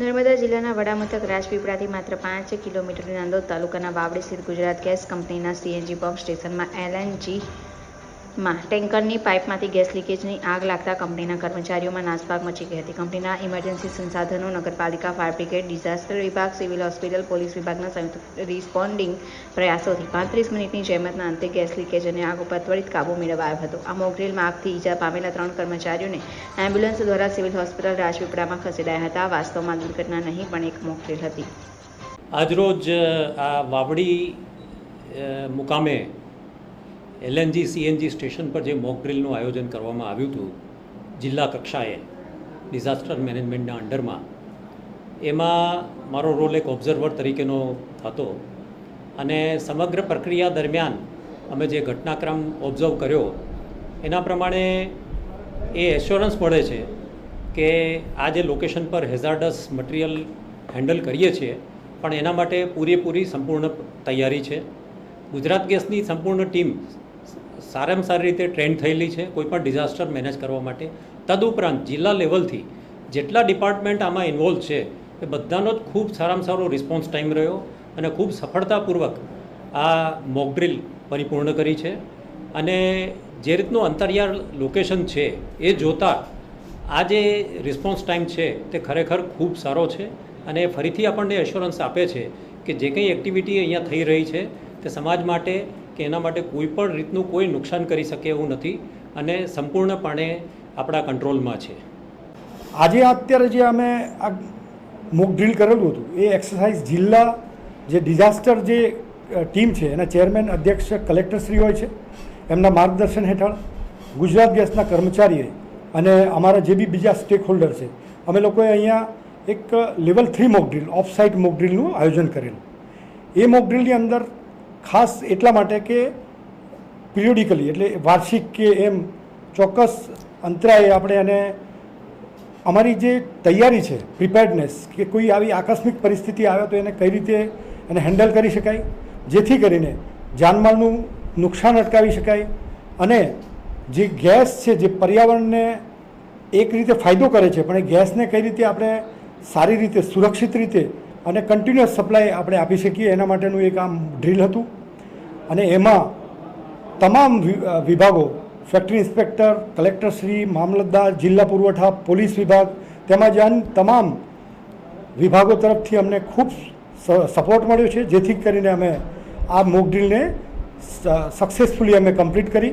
નર્મદા જિલ્લાના વડામથક રાજપીપળાથી માત્ર પાંચ કિલોમીટરની નાંદોદ તાલુકાના વાવડી સ્થિત ગુજરાત ગેસ કંપનીના સીએનજી પંપ સ્ટેશનમાં એલએનજીમાં ટેન્કરની પાઇપમાંથી ગેસ લીકેજની આગ લાગતા કંપનીના કર્મચારીઓમાં નાસભાગ મચી ગઈ હતી. કંપનીના ઇમરજન્સી સંસાધનો, નગરપાલિકા, ફાયર બ્રિગેડ, ડિઝાસ્ટર વિભાગ, સિવિલ હોસ્પિટલ, પોલીસ વિભાગના સંયુક્ત રિસ્પોન્ડિંગ પ્રયાસોથી પાંત્રીસ મિનિટની જહેમતના અંતે ગેસ લીકેજ અને આગ ઉપર ત્વરિત કાબૂ મેળવાયો હતો. આ મોકડ્રીલમાં આગથી ઈજા પામેલા ત્રણ કર્મચારીઓને એમ્બ્યુલન્સ દ્વારા સિવિલ હોસ્પિટલ રાજપીપળામાં ખસેડાયા હતા. વાસ્તવમાં દુર્ઘટના નહીં, પણ એક મોકડ્રીલ હતી. આજરોજ આ વાવડી મુકામે એલએનજી સીએનજી સ્ટેશન પર જે મોક આયોજન કરવામાં આવ્યું હતું, જિલ્લા કક્ષાએ, ડિઝાસ્ટર મેનેજમેન્ટના અંડરમાં. એમાં મારો રોલ એક ઓબ્ઝર્વર તરીકેનો હતો અને સમગ્ર પ્રક્રિયા દરમિયાન અમે જે ઘટનાક્રમ ઓબ્ઝર્વ કર્યો, એના પ્રમાણે એ એશ્યોરન્સ મળે છે કે આ જે લોકેશન પર હેઝાર્ડસ મટીરિયલ હેન્ડલ કરીએ છીએ, પણ એના માટે પૂરેપૂરી સંપૂર્ણ તૈયારી છે. ગુજરાત ગેસની સંપૂર્ણ ટીમ સારામાં સારી રીતે ટ્રેન થયેલી છે કોઈપણ ડિઝાસ્ટર મેનેજ કરવા માટે. તદુપરાંત જિલ્લા લેવલથી જેટલા ડિપાર્ટમેન્ટ આમાં ઇન્વોલ્વ છે, એ બધાનો જ ખૂબ સારામાં સારો રિસ્પોન્સ ટાઈમ રહ્યો અને ખૂબ સફળતાપૂર્વક આ મોકડ્રીલ પરિપૂર્ણ કરી છે. અને જે રીતનું અંતરિયાળ લોકેશન છે, એ જોતાં આ જે રિસ્પોન્સ ટાઈમ છે, તે ખરેખર ખૂબ સારો છે. અને ફરીથી આપણને એશ્યોરન્સ આપે છે કે જે કંઈ એક્ટિવિટી અહીંયા થઈ રહી છે, તે સમાજ માટે કે એના માટે કોઈ પણ રીતનું કોઈ નુકસાન કરી શકે એવું નથી અને સંપૂર્ણપણે આપણા કંટ્રોલમાં છે. આજે અત્યારે જે અમે આ મોક ડ્રીલ કરેલું હતું, એ એક્સરસાઇઝ જિલ્લા જે ડિઝાસ્ટર જે ટીમ છે, એના ચેરમેન અધ્યક્ષ કલેક્ટરશ્રી હોય છે, એમના માર્ગદર્શન હેઠળ ગુજરાત ગેસના કર્મચારીએ અને અમારા જે બી બીજા સ્ટેક હોલ્ડર છે, અમે લોકોએ અહીંયા એક level three mock drill off site mock ડ્રીલનું આયોજન કરેલું. એ મોક ડ્રીલની અંદર ખાસ એટલા માટે કે પિરિયોડિકલી એટલે વાર્ષિક કે એમ ચોક્કસ અંતરાએ આપણે એને અમારી જે તૈયારી છે પ્રિપેર્ડનેસ કે કોઈ આવી આકસ્મિક પરિસ્થિતિ આવે તો એને કઈ રીતે એને હેન્ડલ કરી શકાય, જેથી કરીને જાનમાલનું નુકસાન અટકાવી શકાય અને જે ગેસ છે, જે પર્યાવરણને એક રીતે ફાયદો કરે છે, પણ એ ગેસને કઈ રીતે આપણે સારી રીતે, સુરક્ષિત રીતે અને કન્ટિન્યુઅસ સપ્લાય આપણે આપી શકીએ. એના માટેનું એક આમ ડ્રીલ હતું. અને એમાં તમામ વિભાગો ફેક્ટરી ઇન્સ્પેક્ટર કલેક્ટરશ્રી મામલતદાર, જિલ્લા પુરવઠા, પોલીસ વિભાગ, તેમજ અન્ય તમામ વિભાગો તરફથી અમને ખૂબ સપોર્ટ મળ્યો છે. જેથી કરીને અમે આ મોક ડ્રીલને સક્સેસફુલી અમે કમ્પ્લીટ કરી.